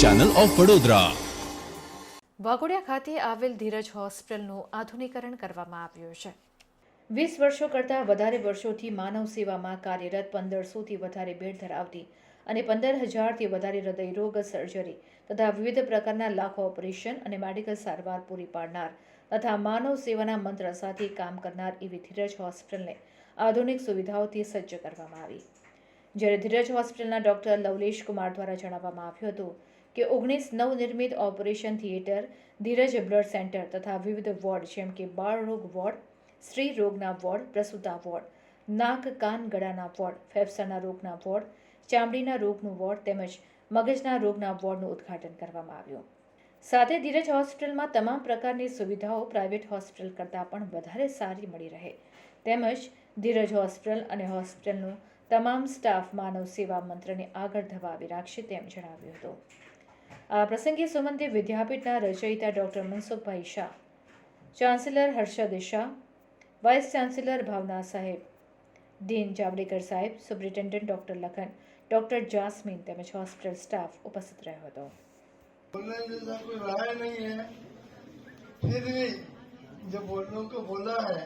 Channel of Vadodara Waghodia ખાતે આવેલ ધીરજ હોસ્પિટલનું આધુનિકરણ કરવામાં આવ્યું છે. વીસ વર્ષો કરતાં વધારે વર્ષોથી માનવ સેવામાં કાર્યરત પંદરસોથી વધારે બેડ ધરાવતી અને પંદર હજારથી વધારે હૃદયરોગ સર્જરી તથા વિવિધ પ્રકારના લાખો ઓપરેશન અને મેડિકલ સારવાર પૂરી પાડનાર તથા માનવ સેવાના મંત્ર સાથે કામ કરનાર એવી ધીરજ હોસ્પિટલને આધુનિક સુવિધાઓથી સજ્જ કરવામાં આવી. જ્યારે ધીરજ હોસ્પિટલના ડૉક્ટર લવલેશ કુમાર દ્વારા જણાવવામાં આવ્યું હતું કે ઓગણીસ નવનિર્મિત operation theatre, Dhiraj blood centre તથા વિવિધ વોર્ડ જેમ કે બાળરોગ વોર્ડ, સ્ત્રી રોગના વોર્ડ, પ્રસૂતા વોર્ડ, નાક, કાન ગળાના વોર્ડ, ફેફસાના રોગના વોર્ડ, ચામડીના રોગનું વોર્ડ તેમજ મગજના રોગના વોર્ડનું ઉદ્ઘાટન કરવામાં આવ્યું. સાથે ધીરજ હોસ્પિટલમાં તમામ પ્રકારની સુવિધાઓ પ્રાઇવેટ હોસ્પિટલ કરતાં પણ વધારે સારી મળી રહે. તેમજ ધીરજ હોસ્પિટલ અને હોસ્પિટલનું તમામ સ્ટાફ માનવ સેવા મંત્રને આગળ ધપાવી રાખશે તેમ જણાવ્યું હતું. આ પ્રસંગે સુમંતી વિદ્યાપીઠના રચયિતા doctor Mansukhbhai Shah chancellor Harshad Shah vice chancellor Bhavana સાહેબ ડીન જાવડેકર સાહેબ superintendent doctor Lakhan doctor Jasmine તેમજ હોસ્પિટલ સ્ટાફ ઉપસ્થિત રહ્યો હતો बोलने जैसा कोई राय नहीं है फिर भी जब बोलने को बोला है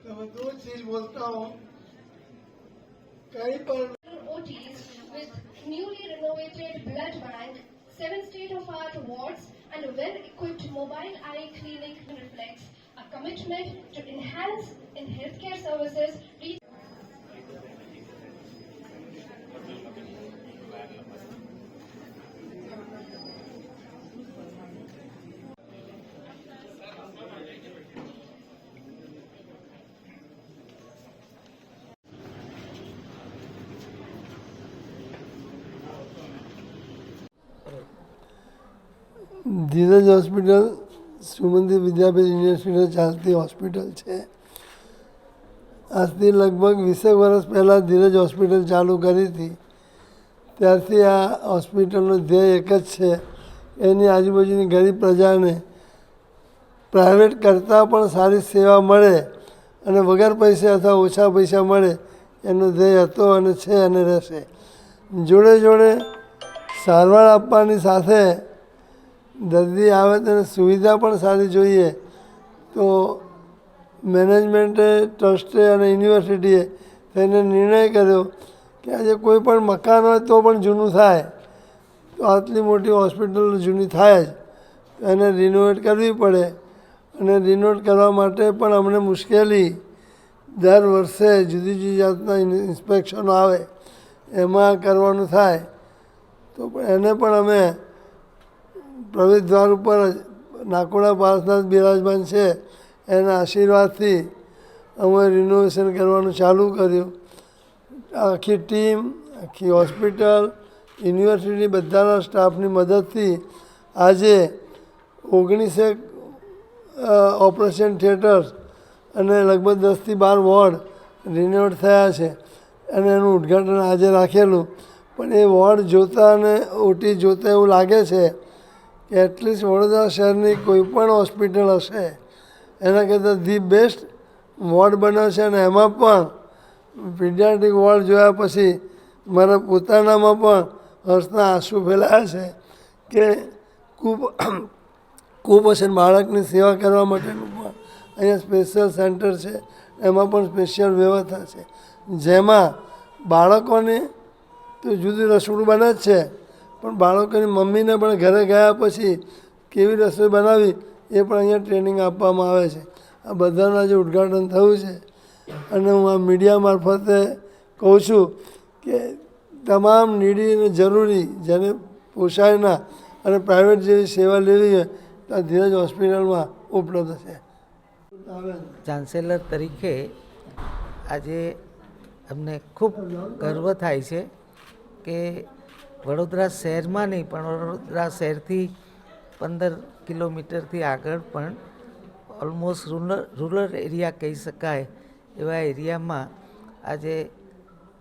तो मैं दो चीज बोलता हूँ कहीं पर OTs with newly renovated blood bank, seven state-of-art wards, and a well-equipped mobile eye clinic reflects a commitment to enhance in healthcare services. Dhiraj hospital Sumandeep Vidyapeeth, university ચાલતી હોસ્પિટલ છે. આજથી લગભગ વીસેક વર્ષ પહેલાં ધીરજ હોસ્પિટલ ચાલુ કરી હતી. ત્યારથી આ હોસ્પિટલનો ધ્યેય એક જ છે. એની આજુબાજુની ગરીબ પ્રજાને પ્રાઇવેટ કરતાં પણ સારી સેવા મળે અને વગર પૈસે અથવા ઓછા પૈસા મળે એનો ધ્યેય હતો અને છે અને રહેશે. જોડે જોડે સારવાર આપવાની સાથે દર્દી આવે તેને સુવિધા પણ સારી જોઈએ. તો મેનેજમેન્ટે, ટ્રસ્ટે અને યુનિવર્સિટીએ તેને નિર્ણય કર્યો કે આજે કોઈ પણ મકાન હોય તો પણ જૂનું થાય. તો આટલી મોટી હોસ્પિટલ જૂની થાય જ. એને રિનોવેટ કરવી પડે. અને રિનોવેટ કરવા માટે પણ અમને મુશ્કેલી દર વર્ષે જુદી જુદી જાતના ઇન્સ્પેક્શનો આવે. એમાં કરવાનું થાય. તો પણ એને પણ અમે પ્રવેશ દ્વાર ઉપર નાકોડા પાર્થનાથ બિરાજમાન છે. એના આશીર્વાદથી અમે રિનોવેશન કરવાનું ચાલુ કર્યું. આખી ટીમ આખી હોસ્પિટલ યુનિવર્સિટી બધાના સ્ટાફની મદદથી આજે ઓગણીસેક ઓપરેશન થિયેટર્સ અને લગભગ દસથી બાર વોર્ડ રિનોવેટ થયા છે. અને એનું ઉદ્ઘાટન આજે રાખેલું. પણ એ વોર્ડ જોતાં અને ઓટી જોતાં એવું લાગે છે એટલીસ્ટ વડોદરા શહેરની કોઈ પણ હોસ્પિટલ હશે, એના કરતાં ધી બેસ્ટ વોર્ડ બનાવશે અને એમાં પણ પીડિયાટ્રિક વોર્ડ જોયા પછી મારા પોતાનામાં પણ હર્ષના આંસુ ફેલાયા છે કે ખૂબ કુપોષણ બાળકની સેવા કરવા માટેનું પણ અહીંયા સ્પેશિયલ સેન્ટર છે, એમાં પણ સ્પેશિયલ વ્યવસ્થા છે. જેમાં બાળકોને તો જુદી રસોડું બને જ છે પણ બાળકોની મમ્મીને પણ ઘરે ગયા પછી કેવી રસોઈ બનાવી એ પણ અહીંયા ટ્રેનિંગ આપવામાં આવે છે. આ બધાનું આજે ઉદ્ઘાટન થયું છે અને હું આ મીડિયા મારફતે કહું છું કે તમામ નીડી અને જરૂરી જેને પોસાયના અને પ્રાઇવેટ જેવી સેવા લેવી હોય તો આ ધીરજ હોસ્પિટલમાં ઉપલબ્ધ છે. ચાન્સેલર તરીકે આજે અમને ખૂબ ગર્વ થાય છે કે વડોદરા શહેરમાં નહીં, પણ વડોદરા શહેરથી પંદર કિલોમીટરથી આગળ પણ ઓલમોસ્ટ રૂરલ રૂરલ એરિયા કહી શકાય એવા એરિયામાં આજે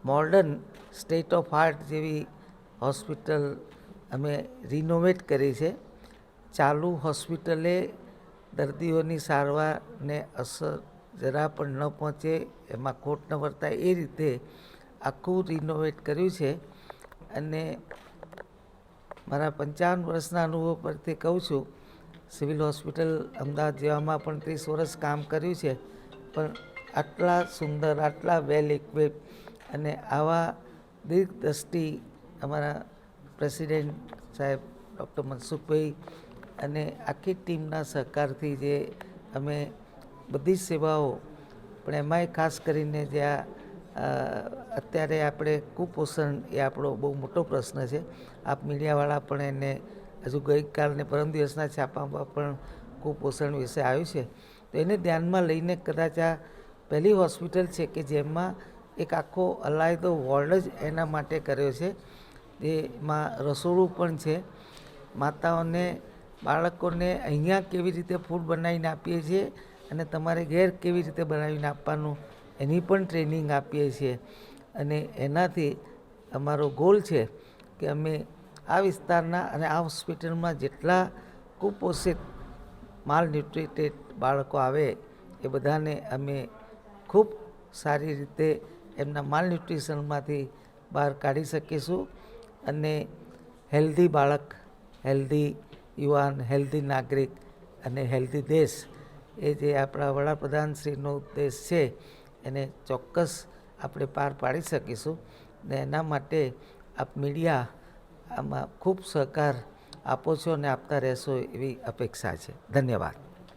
મોર્ડન સ્ટેટ ઓફ આર્ટ જેવી હોસ્પિટલ અમે રિનોવેટ કરી છે. ચાલુ હોસ્પિટલે દર્દીઓની સારવારને અસર જરા પણ ન પહોંચે, એમાં ખોટ ન વર્તાય, એ રીતે આખું રિનોવેટ કર્યું છે. અને મારા પંચાવન વર્ષના અનુભવ પરથી કહું છું, સિવિલ હોસ્પિટલ અમદાવાદ જેવામાં પણ ત્રીસ વર્ષ કામ કર્યું છે, પણ આટલા સુંદર, આટલા વેલ ઇક્વિપ અને આવા દીર્ઘદ્રષ્ટિ અમારા પ્રેસિડેન્ટ સાહેબ ડૉક્ટર મનસુખભાઈ અને આખી ટીમના સહકારથી જે અમે બધી સેવાઓ, પણ એમાંય ખાસ કરીને જે આ અત્યારે આપણે કુપોષણ એ આપણો બહુ મોટો પ્રશ્ન છે. આપ મીડિયાવાળા પણ એને હજુ ગઈકાલ ને પરમ દિવસના છાપામાં પણ કુપોષણ વિશે આવ્યું છે. તો એને ધ્યાનમાં લઈને કદાચ આ પહેલી હોસ્પિટલ છે કે જેમાં એક આખો અલાયદો વોર્ડ જ એના માટે કર્યો છે. એમાં રસોડું પણ છે. માતાઓને, બાળકોને અહીંયા કેવી રીતે ફૂડ બનાવીને આપીએ છીએ અને તમારે ઘેર કેવી રીતે બનાવીને આપવાનું એની પણ ટ્રેનિંગ આપીએ છીએ. અને એનાથી અમારો ગોલ છે કે અમે આ વિસ્તારના અને આ હોસ્પિટલમાં જેટલા કુપોષિત માલ ન્યુટ્રિટેડ બાળકો આવે, એ બધાને અમે ખૂબ સારી રીતે એમના માલ ન્યુટ્રિશનમાંથી બહાર કાઢી શકીશું. અને હેલ્ધી બાળક હેલ્ધી યુવાન હેલ્ધી નાગરિક અને હેલ્ધી દેશ, એ જે આપણા વડાપ્રધાનશ્રીનો ઉદ્દેશ છે એને ચોક્કસ આપણે પાર પાડી શકીશું ને એના માટે આપ મીડિયા આમાં ખૂબ સહકાર આપો છો અને આપતા રહેશો એવી અપેક્ષા છે. ધન્યવાદ.